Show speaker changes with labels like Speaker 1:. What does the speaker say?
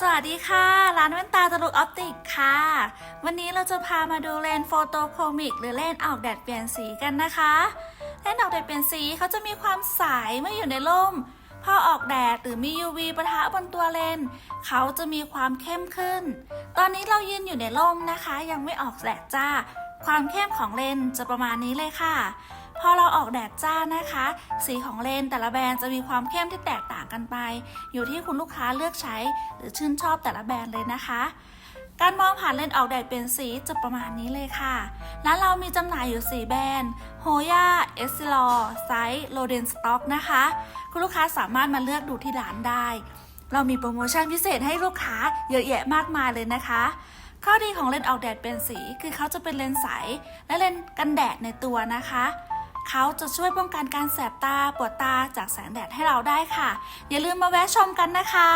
Speaker 1: สวัสดีค่ะ ร้านแว่นตาตลุกออปติกค่ะ วันนี้เราจะพามาดูเลนส์โฟโตโครมิก หรือเลนส์ออกแดดเปลี่ยนสีกันนะคะ เลนส์ออกแดดเปลี่ยนสีเขาจะมีความใสเมื่ออยู่ในร่ม พอออกแดดหรือมี UV ปะทะบนตัวเลนส์เขาจะมีความเข้มขึ้น ตอนนี้เรายืนอยู่ในร่มนะคะ ยังไม่ออกแดดจ้า ความเข้มของเลนส์จะประมาณนี้เลยค่ะ อเราออกแดดจ้านะคะ สีของเลนส์แต่ละแบรนด์จะมีความเข้มที่แตกต่างกันไป อยู่ที่คุณลูกค้าเลือกใช้ หรือชื่นชอบแต่ละแบรนด์เลยนะคะการมองผ่านเลนส์ออกแดดเป็นสีจะประมาณนี้เลยค่ะแล้วเรามีจำหน่ายอยู่ 4 แบรนด์ h o y a e s s l o r s i z e l o d e n Stock นะคะ คุณลูกค้าสามารถมาเลือกดูที่ร้านได้ เรามีโปรโมชั่นพิเศษให้ลูกค้าเยอะแยะมากมายเลยนะคะ ข้อดีของเลนส์ออกแดดเป็นสีคือเขาจะเป็นเลนส์ใส และเลนส์กันแดดในตัวนะคะ เขาจะช่วยป้องกันการแสบตาปวดตาจากแสงแดดให้เราได้ค่ะ อย่าลืมมาแวะชมกันนะคะ